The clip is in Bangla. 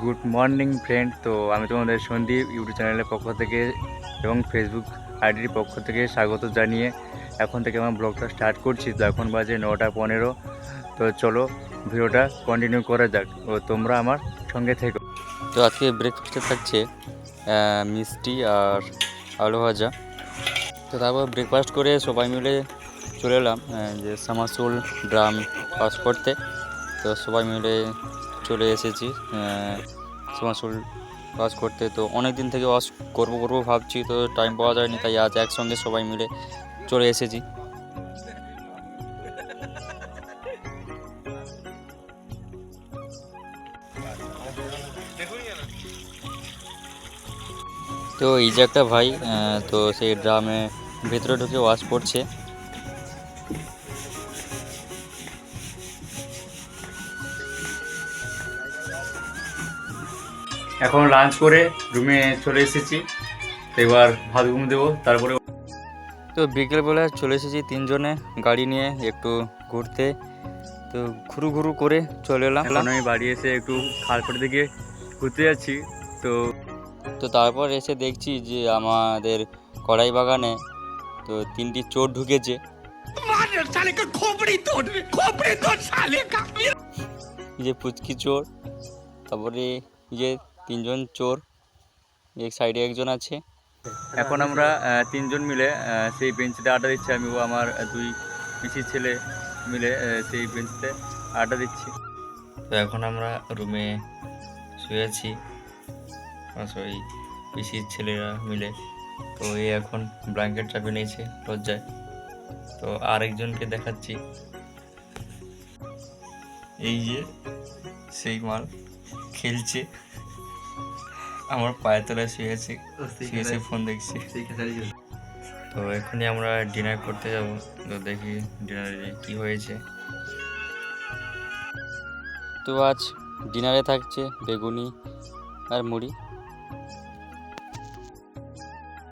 গুড মর্নিং ফ্রেন্ড তো আমি তোমাদের সন্দীপ, ইউটিউব চ্যানেলের পক্ষ থেকে এবং ফেসবুক আইডির পক্ষ থেকে স্বাগত জানিয়ে এখন থেকে আমার ব্লগটা স্টার্ট করছি। তো এখন বাজে নটা পনেরো। তো চলো ভিডিওটা কন্টিনিউ করা যাক। ও তোমরা আমার সঙ্গে থেকো। তো আজকে ব্রেকফাস্টে থাকছে মিষ্টি আর আলু ভাজা। তো তারপর ব্রেকফাস্ট করে সবাই মিলে চলে এলাম যে সামাসুল, ড্রাম ওয়াশ করতে তো সবাই মিলে চলে এসেছি সামাসুল ওয়াশ করতে। তো অনেক দিন থেকে ওয়াশ করব করব ভাবছি, তো টাইম পাওয়া যায়নি, তাই আজ একসঙ্গে সবাই মিলে চলে এসেছি। তো এই যে একটা ভাই তো সেই ড্রামে ভেতরে ঢুকে ওয়াশ করছে। এখন লাঞ্চ করে রুমে চলে এসেছি। তো এবার ভাত ঘুম দেবো তারপরে তো বিকেলবেলা চলে এসেছি তিনজনে গাড়ি নিয়ে একটু ঘুরতে। তো ঘুরু ঘুরু করে চলে এলাম। এখন আমি বাড়ি এসে একটু খালপাড় দিকে ঘুরতে যাচ্ছি। তো তো তারপর এসে দেখছি যে আমাদের কড়াই বাগানে তো তিনটি চোর ঢুকেছে। যে পুচকি চোর তারপরে যে তিনজন চোর এক সাইডে একজন আছে। এখন আমরা তিনজন মিলে সেই বেঞ্চিতে আড্ডা দিচ্ছি। আমি ও আমার দুই পিসির ছেলে মিলে সেই বেঞ্চিতে আড্ডা দিচ্ছি। তো এখন আমরা রুমে শুয়েছি ওই পিসির ছেলেরা মিলে। তো এই এখন ব্ল্যাঙ্কেট চাপে নিয়েছে লজ্জায়। তো আরেকজনকে দেখাচ্ছি। এই যে সেই মাল খেলছে। আমার পায়ের তলায় শুয়েছি শুয়েছে ফোন দেখছি। তো এখনই আমরা ডিনার করতে যাব। তো দেখি ডিনারে কি হয়েছে। তো আজ ডিনারে থাকছে বেগুনি আর মুড়ি।